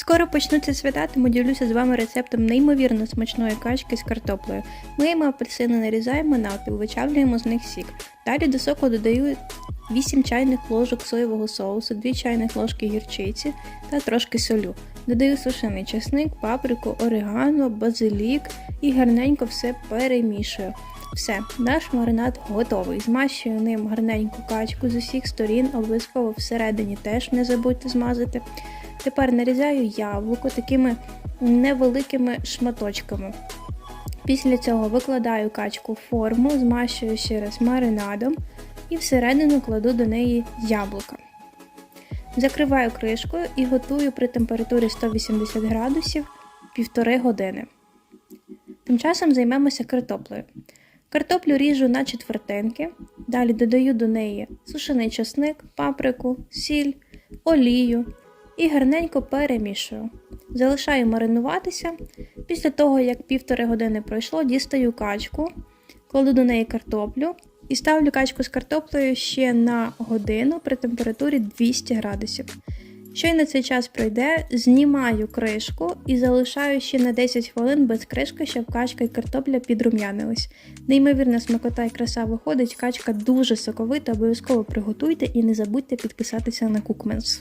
Скоро почнуться свята, тому ділюся з вами рецептом неймовірно смачної качки з картоплею. Миємо апельсини, нарізаємо навпіл, вичавлюємо з них сік. Далі до соку додаю 8 чайних ложок соєвого соусу, 2 чайних ложки гірчиці та трошки солю. Додаю сушений чесник, паприку, орегано, базилік і гарненько все перемішую. Все, наш маринад готовий. Змащую ним гарненьку качку з усіх сторін, обов'язково всередині теж не забудьте змазати. Тепер нарізаю яблуко такими невеликими шматочками. Після цього викладаю качку в форму, змащую ще раз маринадом і всередину кладу до неї яблука. Закриваю кришкою і готую при температурі 180 градусів півтори години. Тим часом займемося картоплею. Картоплю ріжу на четвертинки, далі додаю до неї сушений часник, паприку, сіль, олію і гарненько перемішую. Залишаю маринуватися. Після того, як півтори години пройшло, дістаю качку, кладу до неї картоплю і ставлю качку з картоплею ще на годину при температурі 200 градусів. Щойно цей час пройде, знімаю кришку і залишаю ще на 10 хвилин без кришки, щоб качка і картопля підрум'янились. Неймовірна смакота і краса виходить, качка дуже соковита, обов'язково приготуйте і не забудьте підписатися на Cookmans.